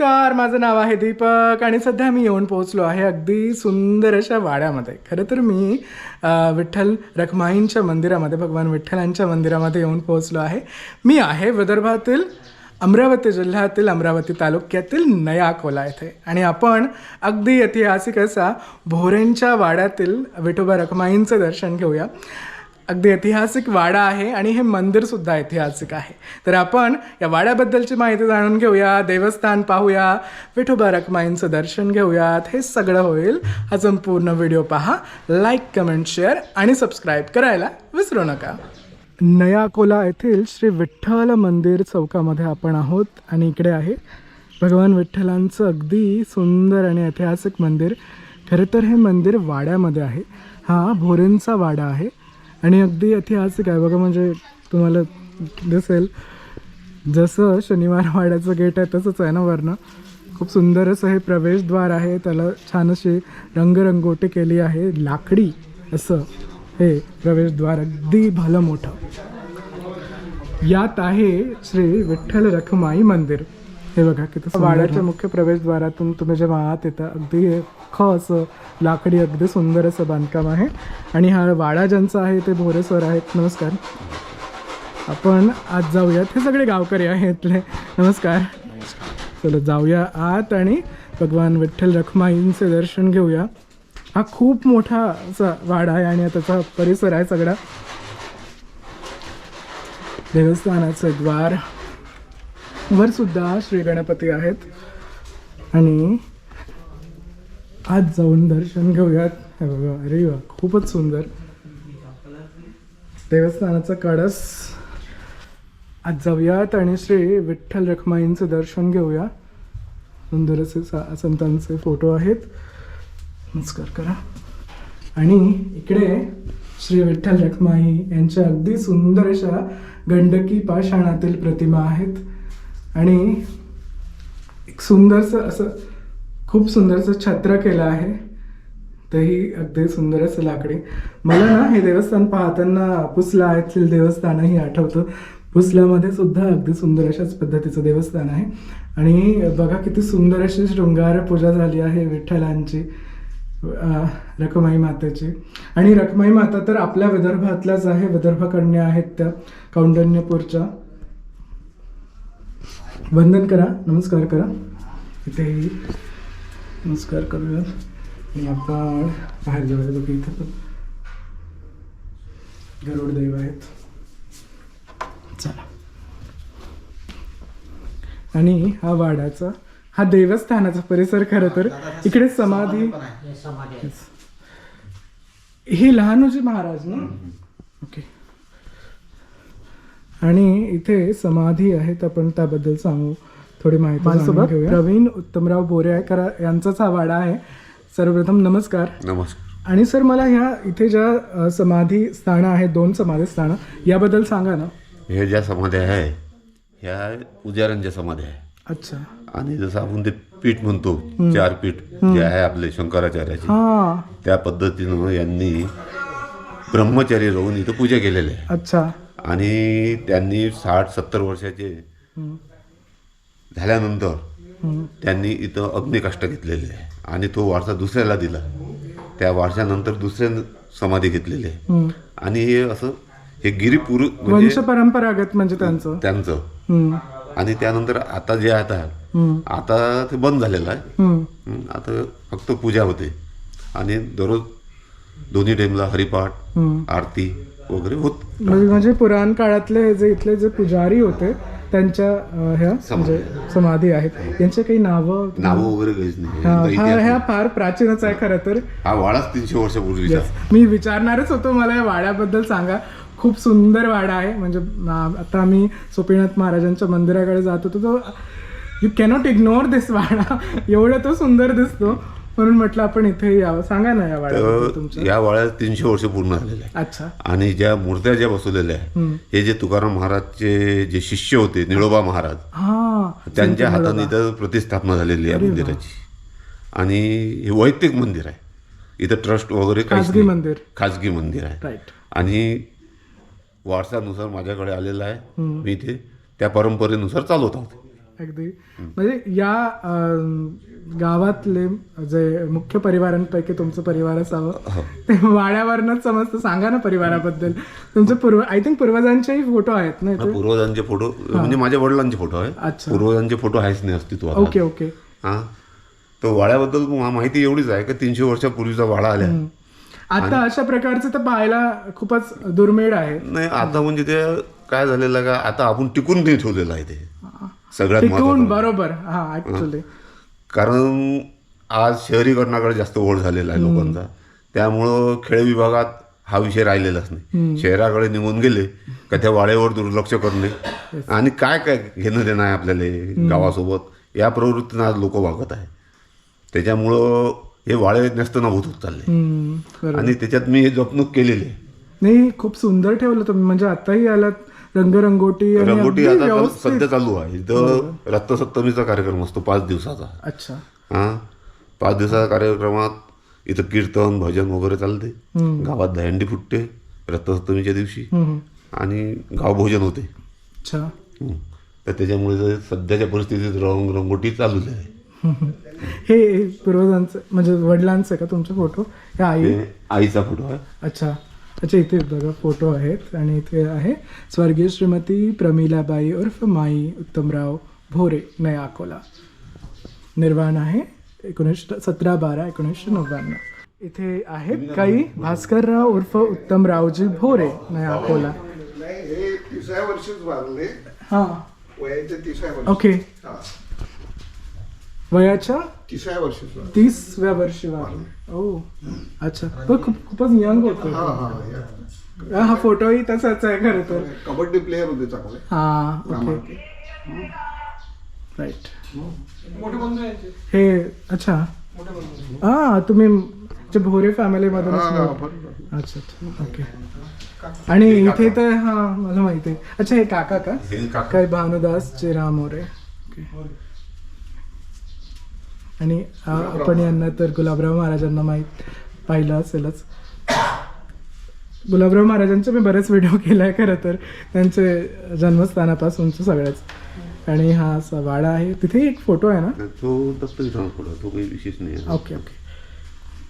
नमस्कार माझं नाव आहे दीपक आणि सध्या मी येऊन पोहोचलो आहे अगदी सुंदर अशा वाड्यामध्ये. खरं तर मी विठ्ठल रखमाईंच्या मंदिरामध्ये भगवान विठ्ठलांच्या मंदिरामध्ये येऊन पोहोचलो आहे. मी आहे विदर्भातील अमरावती जिल्ह्यातील अमरावती तालुक्यातील नया कोला येथे. आणि आपण अगदी ऐतिहासिक असा भोरेंच्या वाड्यातील विठोबा रखमाईंचं दर्शन घेऊया. अगदी ऐतिहासिक वाडा आहे आणि हे मंदिर सुद्धा ऐतिहासिक आहे. तर आपण या वाड्याबद्दलची माहिती जाणून घेऊया देवस्थान पाहूया विठोबा रखमाईंचं दर्शन घेऊयात. हे सगळं होईल. हा संपूर्ण व्हिडिओ पहा. लाईक कमेंट शेअर आणि सबस्क्राईब करायला विसरू नका. नयाकोला येथील श्री विठ्ठल मंदिर चौकामध्ये आपण आहोत आणि इकडे आहे भगवान विठ्ठलांचं अगदी सुंदर आणि ऐतिहासिक मंदिर. खरं तर हे मंदिर वाड्यामध्ये आहे. हा भोरेंचा वाडा आहे. आणि अगदी ऐतिहासिक आहे बघा म्हणजे तुम्हाला दिसेल. जसं शनिवार वाड्याचं गेट आहे तसंच आहे ना वरनं. खूप सुंदर असं हे प्रवेशद्वार आहे. त्याला छान अशी रंगरंगोटी केली आहे. लाकडी असं हे प्रवेशद्वार. अगदी भलं मोठं. यात आहे श्री विठ्ठल रखमाई मंदिर. हे बघा किती वाड्याच्या मुख्य प्रवेशद्वारातून तुम्ही जेव्हा आत येता अगदी अख्खं असं लाकडी अगदी सुंदर असं बांधकाम आहे. आणि हा वाडा ज्यांचा आहे ते भोरे सर आहेत. नमस्कार. आपण आज जाऊयात. हे सगळे गावकरी आहेत. इथले नमस्कार. चला जाऊया आत आणि भगवान विठ्ठल रखमाईंचे दर्शन घेऊया. हा खूप मोठा असा वाडा आहे आणि त्याचा परिसर आहे सगळा. देवस्थानाचं द्वार. वर सुद्धा श्री गणपती आहेत. आणि आज जाऊन दर्शन घेऊयात. हे बघा अरे वा खूपच सुंदर. देवस्थानाचा कळस आज जाऊयात आणि श्री विठ्ठल रखमाईंचं दर्शन घेऊया. सुंदर असे सा- संतांचे फोटो आहेत. नमस्कार करा. आणि इकडे श्री विठ्ठल रखमाई यांच्या अगदी सुंदर अशा गंडकी पाषाणातील प्रतिमा आहेत. आणि एक सुंदरसं असं खूप सुंदरसं छत्र केलं आहे. तेही अगदी सुंदर असं लाकडी. मला ना हे देवस्थान पाहताना पुसला येथील देवस्थानही आठवतं. पुसल्यामध्ये सुद्धा अगदी सुंदर अशाच पद्धतीचं देवस्थान आहे. आणि बघा किती सुंदर अशी शृंगार पूजा झाली आहे विठ्ठलांची रखमाई मातेची. आणि रखमाई माता तर आपल्या विदर्भातल्याच आहे विदर्भ कन्या आहेत त्या कौंडण्यपूरच्या. वंदन करा नमस्कार करा. इथेही नमस्कार करूया आणि आपण बाहेर जाऊया बघा इथे. पण गरुड देव आहेत. चला. आणि हा वाड्याचा हा देवस्थानाचा परिसर खरं तर इकडे समाधी हे लहानोजी महाराज ना? ओके. आणि इथे समाधी आहेत आपण त्याबद्दल सांगू. थोडी माहिती माझ्यासोबत प्रवीण उत्तमराव बोरेकर यांचाच हा वाडा आहे. सर्वप्रथम नमस्कार. नमस्कार. आणि सर मला ह्या इथे ज्या समाधी स्थानं आहेत दोन समाधी स्थानं याबद्दल सांगा ना. हे ज्या समाध्या आहे ह्या उजारांच्या समाध्या आहे. अच्छा. आणि जसं आपण ते पीठ म्हणतो चार पीठ जे आहे आपले शंकराचार्याचे हा. त्या पद्धतीनं यांनी ब्रह्मचारी राहून इथं पूजा केलेली आहे. अच्छा. आणि त्यांनी साठ सत्तर वर्षाचे झाल्यानंतर. त्यांनी इथं अग्निकाष्ट घेतलेले आहे. आणि तो वारसा दुसऱ्याला दिला. त्या वारशानंतर दुसऱ्या समाधी घेतलेली आहे. आणि हे असं हे गिरीपुर वंश म्हणजे परंपरागत म्हणजे त्यांचं? त्यांचं. आणि त्यानंतर आता जे आता आता ते बंद झालेलं आहे. आता फक्त पूजा होते. आणि दररोज दोन्ही टाईमला हरिपाठ. आरती वगैरे होत. म्हणजे पुराण काळातले जे इथले जे पुजारी होते त्यांच्या ह्या म्हणजे समाधी आहेत. यांचे काही नावं नावं वगैरे काहीच नाही. हा ह्या. फार प्राचीनच आहे खरं तर. हा वाडाच तीनशे वर्षापूर्वीचा. Yes. मी विचारणारच होतो मला या वाड्याबद्दल सांगा. खूप सुंदर वाडा आहे. म्हणजे आता आम्ही सोपीनाथ महाराजांच्या मंदिराकडे जात होतो. तो you cannot ignore this wada. एवढं तो सुंदर दिसतो. म्हणून म्हटलं आपण इथे यावं. सांगा ना या वाड्याबद्दल तर तुमच्या या वाड्यात तीनशे वर्ष पूर्ण झालेले आहे अच्छा. आणि ज्या मूर्त्या ज्या बसवलेल्या आहे हम्म. हे जे तुकाराम महाराजचे जे शिष्य होते निळोबा महाराज हा त्यांच्या हाताने इथं प्रतिस्थापना झालेली आहे मंदिराची. आणि हे वैयक्तिक मंदिर आहे. इथं ट्रस्ट वगैरे काहीच खाजगी नाही. मंदिर. खाजगी मंदिर आहे. राईट आणि वारसानुसार माझ्याकडे आलेला आहे. मी ते त्या परंपरेनुसार चालवत आहोत अगदी. म्हणजे या अं, गावातले जे मुख्य परिवारांपैकी तुमचं परिवार असावं ते वाड्यावरनच समजतं. सांगा ना परिवाराबद्दल. तुमचे पूर्व आय थिंक पूर्वजांचेही फोटो आहेत ना इथे? पूर्वजांचे फोटो म्हणजे माझ्या वडिलांचे फोटो आहे. अच्छा. पूर्वजांचे फोटो आहेच नाही अस्तित्वात. Okay okay. हा. तो वाड्याबद्दल मा- माहिती एवढीच आहे की तीनशे वर्षापूर्वीचा वाडा आल्या. आता अशा प्रकारचं तर पाहायला खूपच दुर्मिळ आहे. नाही आता म्हणजे ते काय झालेलं का आता आपण टिकून नाही ठेवलेलं आहे ते. सगळ्यात महत्वाचं बरोबर. हा ऍक्च्युली कारण आज शहरीकरणाकडे जास्त ओढ झालेला आहे लोकांचा. त्यामुळं खेळ विभागात हा विषय राहिलेलाच नाही. शहराकडे निघून गेले का त्या वाड्यावर दुर्लक्ष करणे आणि काय काय घेणं देणं आहे आपल्याला गावासोबत? या प्रवृत्तीनं आज लोक वागत आहे त्याच्यामुळं हे वाडे नसतानाभूत होत चालले. बरोबर. आणि त्याच्यात मी हे जपणूक केलेली आहे. नाही खूप सुंदर ठेवलं तुम्ही. म्हणजे आताही आलात रंगरंगोटी आणि रंगोटी अगदी आता व्यवस्थित. सध्या चालू आहे. इथं रक्तसप्तमीचा कार्यक्रम असतो पाच दिवसाचा. अच्छा. हा? पाच दिवसाच्या कार्यक्रमात इथं कीर्तन भजन वगैरे चालते. गावात दहंडी फुटते रथसप्तमीच्या दिवशी. आणि गावभोजन होते. अच्छा. हं. तर त्याच्यामुळे जर सध्याच्या परिस्थितीत रंग रंगोटी चालूच आहे. हे पूर्वजांचे म्हणजे वडिलांचे का तुमचे फोटो? हे आई? हे आईचा फोटो आहे. अच्छा. अच्छा इथे बघा फोटो आहेत आणि इथे आहे. स्वर्गीय श्रीमती प्रमिलाबाई उर्फ माई उत्तमराव भोरे नया अकोला. निर्वाण आहे एकोणीस सतरा बारा एकोणीसशे नव्याण्णव. इथे आहेत काही भास्करराव उर्फ उत्तमरावजी भोरे नया अकोला. नाही हे हां. वयाच्या तिसऱ्या वर्षी हा तीसव्या वर्षी वारले ओ अच्छा. तो खूप खूपच यंग होतो. हा हा. हा फोटोही तसाच आहे खरं तर. कबड्डी प्लेअर होते चांगले. हा ओके. राईट हे अच्छा. हा तुम्ही जे भोरे फॅमिलीमधून हा, हा, अच्छा अच्छा. ओके आणि इथे तर हा मला माहिती आहे. अच्छा हे काका का? हे काका. काय भानुदास चिराम मोरे ओके आणि आपण यांना तर गुलाबराव महाराजांना माहीत पाहिलं असेलच. गुलाबराव महाराजांचे मी बरेच व्हिडिओ केले आहे खरं तर. त्यांचे जन्मस्थानापासूनचे सगळेच. आणि हा असा वाडा आहे. तिथे एक फोटो आहे ना? तो फोटो. तो काही विशेष नाही ओके ओके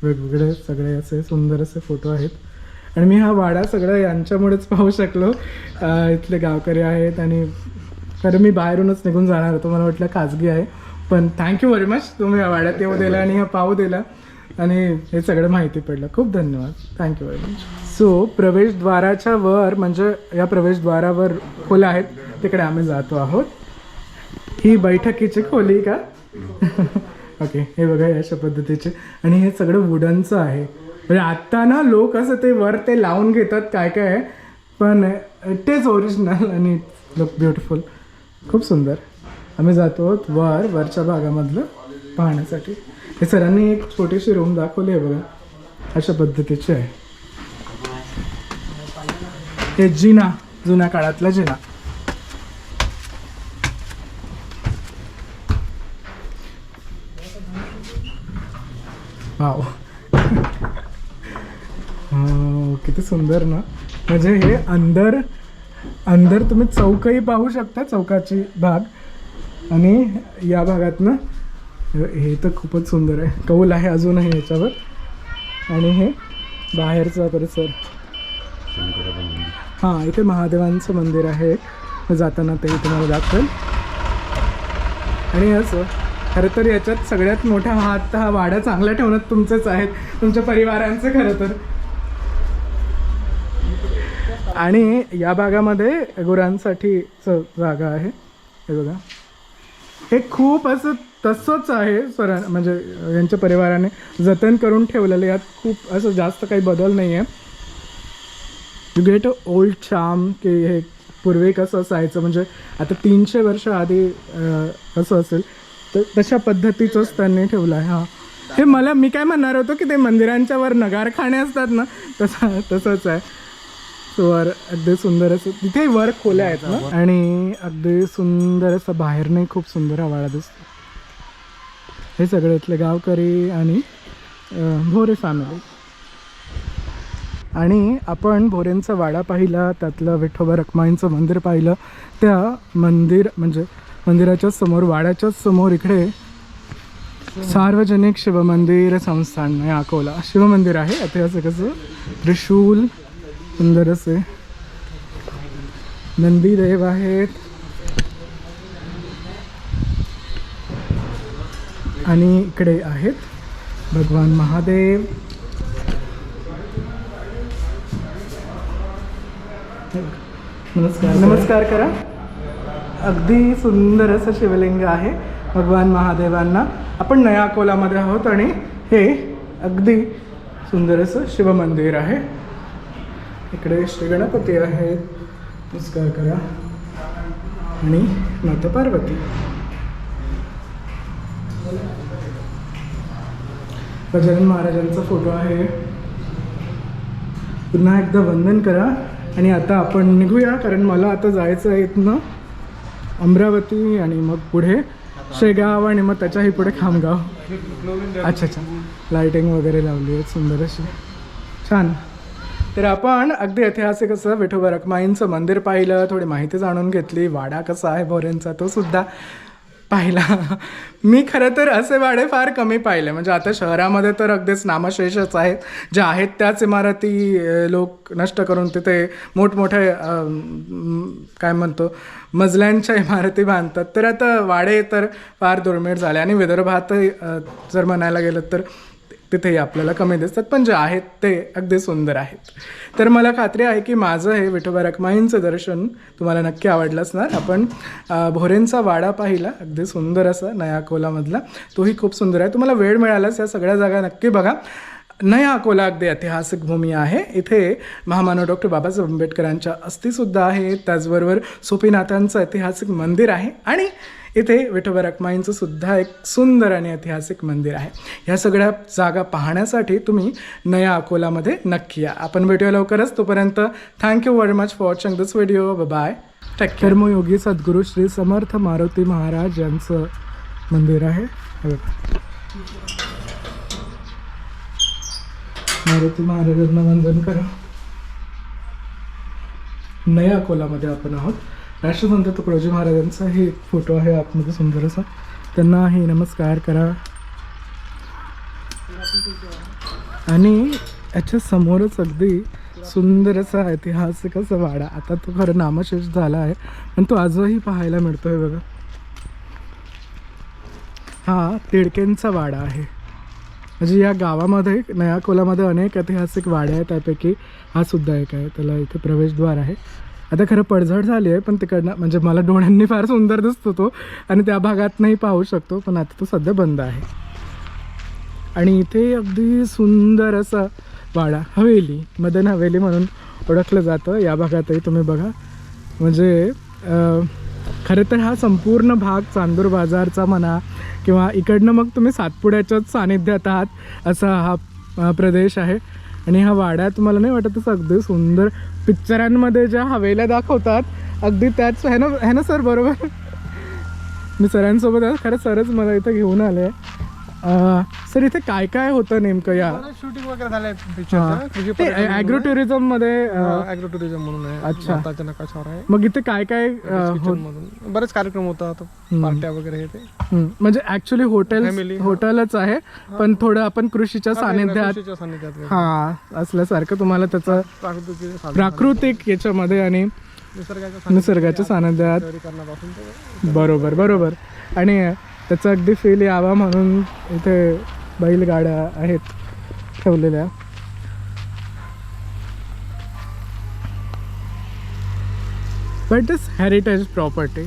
वेगवेगळे सगळे असे सुंदर असे फोटो आहेत. आणि मी हा वाडा सगळा यांच्यामुळेच पाहू शकलो. इथले गावकरी आहेत आणि खरं मी बाहेरूनच निघून जाणार होतो. मला वाटलं खाजगी आहे. पण थँक्यू व्हेरी मच तुम्ही या वाड्यात येऊ दिला आणि हा पाहू दिला. आणि हे सगळं माहिती पडलं. खूप धन्यवाद. Thank you very much so प्रवेशद्वाराच्या वर म्हणजे या प्रवेशद्वारावर खोल्या आहेत. तिकडे आम्ही जातो आहोत. ही बैठकीची खोली का? ओके हे बघा या अशा पद्धतीचे. आणि हे सगळं वुडनचं आहे. म्हणजे आत्ता ना लोक असं ते वर ते लावून घेतात काय काय. आहे पण तेच ओरिजिनल आणि लुक ब्युटिफुल खूप सुंदर. आम्ही जातो आहोत वर वरच्या भागामधलं पाहण्यासाठी. हे सरांनी एक छोटीशी रूम दाखवली आहे बघा. अशा पद्धतीची आहे. हे जिना जुन्या काळातला जिना. वाव. हो, किती सुंदर ना. म्हणजे हे अंदर अंदर तुम्ही चौकही पाहू शकता चौकाची भाग. आणि या भागात ना हे तर खूपच सुंदर आहे. कौल आहे अजूनही याच्यावर. आणि हे बाहेरचा परिसर. हां इथे महादेवांचं मंदिर आहे. जाताना ते तुम्हाला दाखवेल. आणि असं खरं तर याच्यात सगळ्यात मोठा हात हा वाडा चांगला ठेवण्यात तुमचेच आहेत. तुमच्या परिवारांचे खरं तर. आणि या भागामध्ये गुरांसाठीचं जागा आहे. हे बघा. हे खूप असं तसंच आहे सर म्हणजे यांच्या परिवाराने जतन करून ठेवलेलं यात खूप असं जास्त काही बदल नाही आहे. यू गेट अ ओल्ड चाम की हे पूर्वी कसं असायचं म्हणजे आता तीनशे वर्ष आधी असं कसं असेल तर तशा पद्धतीचंच त्यांनी ठेवलं आहे हां. हे मला मी काय म्हणणार होतो की ते मंदिरांच्या वर नगारखाने असतात ना तसं तसंच आहे. वर अगदी सुंदर असं तिथे वर खोल्या आहेत ना? आणि अगदी सुंदर असं बाहेरने खूप सुंदर हवाळा दिसतो. हे सगळे इथले गावकरी आणि भोरे फॅमिली आणि आपण भोरेंचा वाडा पाहिला त्यातलं विठोबा रखमाईंचं मंदिर पाहिलं. त्या मंदिर म्हणजे मंदिराच्या समोर वाड्याच्याच समोर इकडे सार्वजनिक शिवमंदिर संस्थान अकोला. शिवमंदिर आहे ऐतिहासिक असं त्रिशूल सुंदर असे नंदीदेव आहेत आणि इकडे आहेत भगवान महादेव। नमस्कार नमस्कार करा। अगदी सुंदर असं शिवलिंग आहे भगवान महादेवांना। आपण नया अकोलामध्ये आहोत आणि हे अगदी सुंदर असं शिवमंदिर आहे। इकडे श्री गणपती आहेत. नमस्कार करा. आणि माता पार्वती. गजानन महाराजांचा फोटो आहे. पुन्हा एकदा वंदन करा. आणि आता आपण निघूया कारण मला आता जायचं आहे इथनं अमरावती आणि मग पुढे शेगाव आणि मग त्याच्याही पुढे खामगाव. अच्छा अच्छा. लायटिंग वगैरे लावली आहे सुंदर अशी. छान. तर आपण अगदी ऐतिहासिक असं विठोबा रखमाईंचं मंदिर पाहिलं थोडी माहिती जाणून घेतली वाडा कसा आहे भोरेंचा तो सुद्धा पाहिला. मी खरं तर असे वाडे फार कमी पाहिले. म्हणजे आता शहरामध्ये तर अगदीच नामशेषच आहेत. ज्या आहेत त्याच इमारती लोक नष्ट करून तिथे मोठमोठे काय म्हणतो मजल्यांच्या इमारती बांधतात. तर आता वाडे तर फार दुर्मिळ झाले. आणि विदर्भात जर म्हणायला गेलं तर तिथेही आपल्याला कमी दिसतात पण जे आहेत ते अगदी सुंदर आहेत. तर मला खात्री आहे की माझं हे विठोबा रखमाईंचं दर्शन तुम्हाला नक्की आवडलं असणार. आपण भोरेंचा वाडा पाहिला अगदी सुंदर असा नया अकोलामधला. तोही खूप सुंदर आहे. तुम्हाला वेळ मिळालाच या सगळ्या जागा नक्की बघा. नया अकोला अगदी ऐतिहासिक भूमी आहे. इथे महामानव डॉक्टर बाबासाहेब आंबेडकरांच्या अस्थिसुद्धा आहेत. त्याचबरोबर सोपीनाथांचं ऐतिहासिक मंदिर आहे आणि इथे विठोबा रखमाईंचं सुद्धा एक सुंदर आणि ऐतिहासिक मंदिर आहे. ह्या सगळ्या जागा पाहण्यासाठी तुम्ही नया अकोलामध्ये नक्की या. आपण भेटूया लवकरच. तोपर्यंत thank you very much for watching this video by Karmayogi Sadguru Shri समर्थ मारुती महाराज यांचं मंदिर आहे. मारुती महाराजांना वंदन करा. नया अकोलामध्ये आपण आहोत. राष्ट्रसंत तुकडोजी महाराजांचा हे एक फोटो आहे आतमध्ये सुंदर असा. त्यांना हे नमस्कार करा. आणि याच्या समोरच अगदी सुंदर असा ऐतिहासिक असा वाडा. आता तो खरं नामशेष झाला आहे पण तो आजही पाहायला मिळतोय बघा. हा तिडकेंचा वाडा आहे. म्हणजे या गावामध्ये नया कोलामध्ये अनेक ऐतिहासिक वाड्या आहेत. त्यापैकी हा सुद्धा एक आहे. त्याला इथे प्रवेशद्वार आहे. आता खरं पडझड झाली आहे पण तिकडनं म्हणजे मला डोळ्यांनी फार सुंदर दिसतो तो. आणि त्या भागात नाही पाहू शकतो पण आता तो सध्या बंद आहे. आणि इथे अगदी सुंदर असा वाडा हवेली मदन हवेली म्हणून ओळखलं जातं. या भागातही तुम्ही बघा. म्हणजे खरं तर हा संपूर्ण भाग चांदूर बाजारचा म्हणा किंवा इकडनं मग तुम्ही सातपुड्याच्याच सानिध्यात आहात असा हा प्रदेश आहे. आणि हा वाडा तुम्हाला नाही वाटतच अगदी सुंदर पिक्चरांमध्ये ज्या हवेल्या दाखवतात अगदी त्याच है ना है ना सर बरोबर. मी सरांसोबत आहे खरं सरच मला इथं घेऊन आले आहे. सर इथे काय काय होतं नेमकं या? शूटिंग वगैरे झालंय. पिक्चरचं ॲग्रो टुरिझममध्ये अं, ॲग्रो टुरिझम म्हणून आहे. अच्छा. भारताच्या नकाशावर आहे. मग इथे काय काय मधून. बरेच कार्यक्रम होतात. पार्ट्या वगैरे हे ते. म्हणजे ऍक्च्युली हॉटेल. हॉटेलच आहे पण थोडं आपण कृषीच्या सानिध्यात. हा असल्यासारखं तुम्हाला त्याचं प्राकृतिक याच्यामध्ये आणि निसर्गाच्या सानिध्यात बरोबर बरोबर. आणि त्याचा अगदी फील यावा म्हणून इथे बैलगाड्या आहेत ठेवलेल्या. But this heritage property